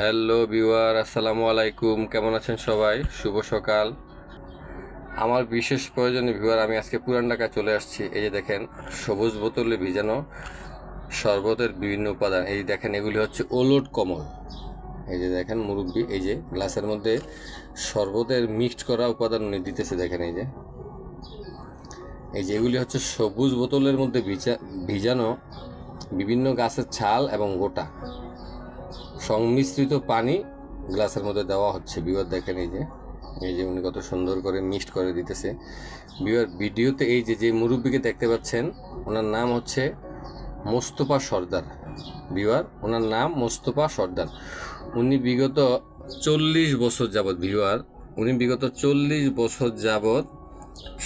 Hello beware আসসালামু আলাইকুম। কেমন আছেন সবাই? শুভ সকাল। আমার বিশেষ প্রয়োজনে ভিউয়ার, আমি আজকে পুরান ঢাকা চলে আসছি। এই যে দেখেন, সবুজ বোতলে ভিজানো শরবতের বিভিন্ন উপাদান। এই দেখেন, এগুলি হচ্ছে ওলট কমল। এই যে দেখেন, মুরব্বি, এই যে গ্লাসের মধ্যে শরবতের মিক্সড করা উপাদান উনি দিতেছে, দেখেন এই যে। এই যে এগুলি হচ্ছে সবুজ বোতলের মধ্যে ভিজা, ভিজানো বিভিন্ন গাছের ছাল এবং গোটা। সংমিশ্রিত পানি গ্লাসের মধ্যে দেওয়া হচ্ছে। বিবার দেখেন এই যে। এই যে উনি কত সুন্দর করে মিক্সড করে দিতেছে। বিবার ভিডিওতে এই যে যে মুরব্বীকে দেখতে পাচ্ছেন, ওনার নাম হচ্ছে মোস্তফা সর্দার। বিওয়ার ওনার নাম মোস্তফা সর্দার। উনি বিগত চল্লিশ বছর যাবৎ ভিওয়ার উনি বিগত চল্লিশ বছর যাবৎ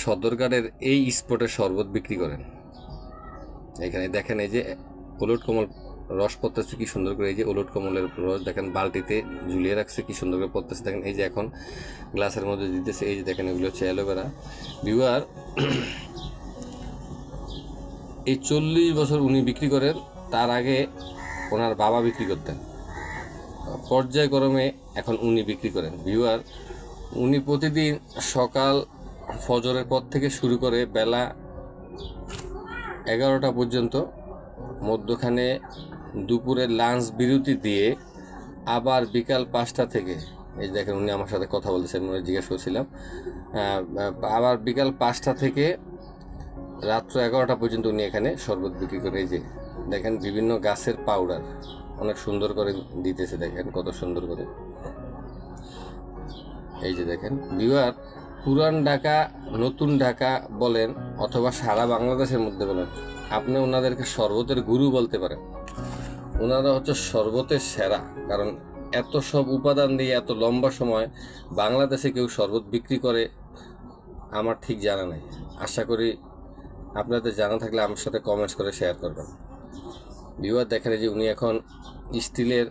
সদরঘাটের এই স্পটে শরবত বিক্রি করেন। এখানে দেখেন এই যে ওলট কমল রস কি সুন্দর করে এই যে ওলট কমলের রস দেখেন বালতিতে ঝুলিয়ে রাখছে, কি সুন্দর করে পড়তেছে। দেখেন এই যে এখন গ্লাসের মধ্যে দিতেছে, এই যে দেখেন এগুলো হচ্ছে অ্যালোভেরা। ভিউয়ার এই চল্লিশ বছর উনি বিক্রি করেন, তার আগে ওনার বাবা বিক্রি করতেন। পর্যায়ক্রমে এখন উনি বিক্রি করেন। ভিউয়ার উনি প্রতিদিন সকাল ফজরের পর থেকে শুরু করে বেলা এগারোটা পর্যন্ত মধ্যখানে দুপুরে লাঞ্চ বিরতি দিয়ে আবার বিকাল পাঁচটা থেকে, এই দেখেন উনি আমার সাথে কথা বলতেছেন উনি জিজ্ঞেস করছিলাম আবার বিকাল পাঁচটা থেকে রাত্র এগারোটা পর্যন্ত উনি এখানে শরবত বিক্রি করে এই যে দেখেন বিভিন্ন গাছের পাউডার অনেক সুন্দর করে দিতেছে দেখেন, কত সুন্দর করে। এই যে দেখেন বিবার পুরান ঢাকা, নতুন ঢাকা বলেন অথবা সারা বাংলাদেশের মধ্যে বলেন, আপনি ওনাদেরকে শরবতের গুরু বলতে পারেন। ওনারা হচ্ছে শরবতের সেরা, কারণ এত সব উপাদান দিয়ে এত লম্বা সময় বাংলাদেশে কেউ শরবত বিক্রি করে, আমার ঠিক জানা নেই। আশা করি আপনাদের জানা থাকলে আমার সাথে কমেন্টস করে শেয়ার করবেন। বিবাদ দেখেন যে উনি এখন স্টিলের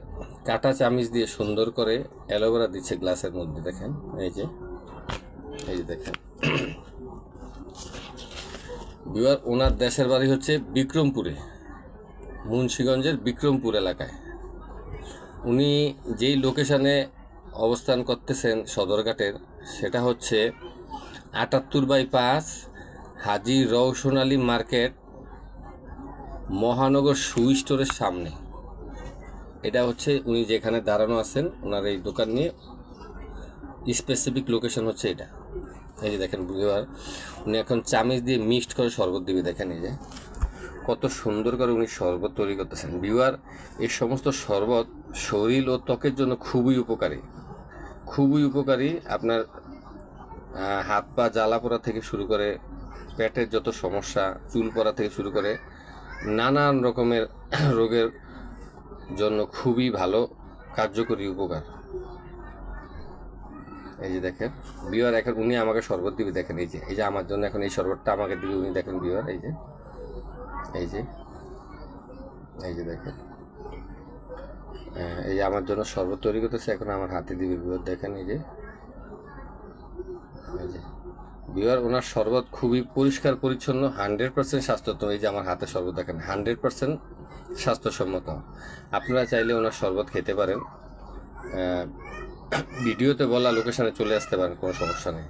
কাটা চামিচ দিয়ে সুন্দর করে অ্যালোভেরা দিচ্ছে গ্লাসের মধ্যে, দেখেন, এই যে এই যে দেখেন। বিবার ওনার দেশের বাড়ি হচ্ছে বিক্রমপুরে। মুন্সীগঞ্জের বিক্রমপুর এলাকায়। উনি যেই লোকেশানে অবস্থান করতেছেন সদরঘাটের, সেটা হচ্ছে আটাত্তর বাই পাঁচ হাজি রওশন আলী মার্কেট মহানগর শু স্টোরের সামনে। এটা হচ্ছে উনি যেখানে দাঁড়ানো আছেন, ওনার এই দোকান নিয়ে। স্পেসিফিক লোকেশন হচ্ছে এটা। এই যে দেখেন বুঝবার উনি এখন চামিচ দিয়ে মিক্সড করে শরবত দিবে, দেখেন এই যে। কত সুন্দর করে উনি শরবত তৈরি করতেছেন। বিওয়ার এই সমস্ত শরবত শরীর ও ত্বকের জন্য খুবই উপকারী। খুবই উপকারী আপনার হাত পা জ্বালা পোড়া থেকে শুরু করে, পেটের যত সমস্যা, চুল পড়া থেকে শুরু করে, নানান রকমের রোগের জন্য খুবই ভালো, কার্যকরী উপকার। এই যে দেখেন বিওয়ার এখন উনি আমাকে শরবত দিবে, দেখেন এই যে এই যে আমার জন্য এখন এই শরবতটা আমাকে দিবে, উনি দেখেন বিওয়ার এই যে। এই যে এই যে দেখেন। এই যে আমার জন্য শরবত তৈরি করতেছে, এখন আমার হাতে দিবে বিওয়ার দেখেন এই যে। এই বিওয়ার ওনার শরবত খুবই পরিষ্কার, পরিচ্ছন্ন, হান্ড্রেড পার্সেন্ট স্বাস্থ্যত এই যে আমার হাতে শরবত দেখেন, হান্ড্রেড পার্সেন্ট স্বাস্থ্যসম্মত। আপনারা চাইলে ওনার শরবত খেতে পারেন। ভিডিওতে বলা লোকেশনে চলে আসতে পারেন, কোনো সমস্যা নেই।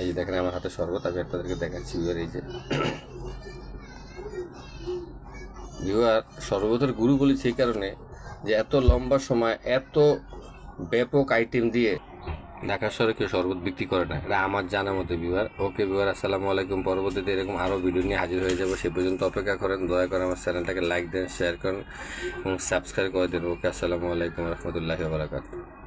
এই যে দেখেন, আমার হাতে শরবত, আমি আপনাদেরকে দেখাচ্ছি বিওয়ার এই যে। বিওয়ার শরবতের গুরু বলি সেই কারণে যে এত লম্বা সময়, এত ব্যাপক আইটেম দিয়ে ঢাকা শহরে কেউ শরবত বিক্রি করে না। এটা আমার জানা মতো বিবার ওকে বিবার আসসালামু আলাইকুম। পরবর্তীতে এরকম আরও ভিডিও নিয়ে হাজির হয়ে যাব। সে পর্যন্ত অপেক্ষা করেন, দয়া করে আমার চ্যানেলটাকে লাইক দেন শেয়ার করেন এবং সাবস্ক্রাইব করে দেন ওকে আসসালামু আলাইকুম রহমতুল্লাহি বারাকাতুহ।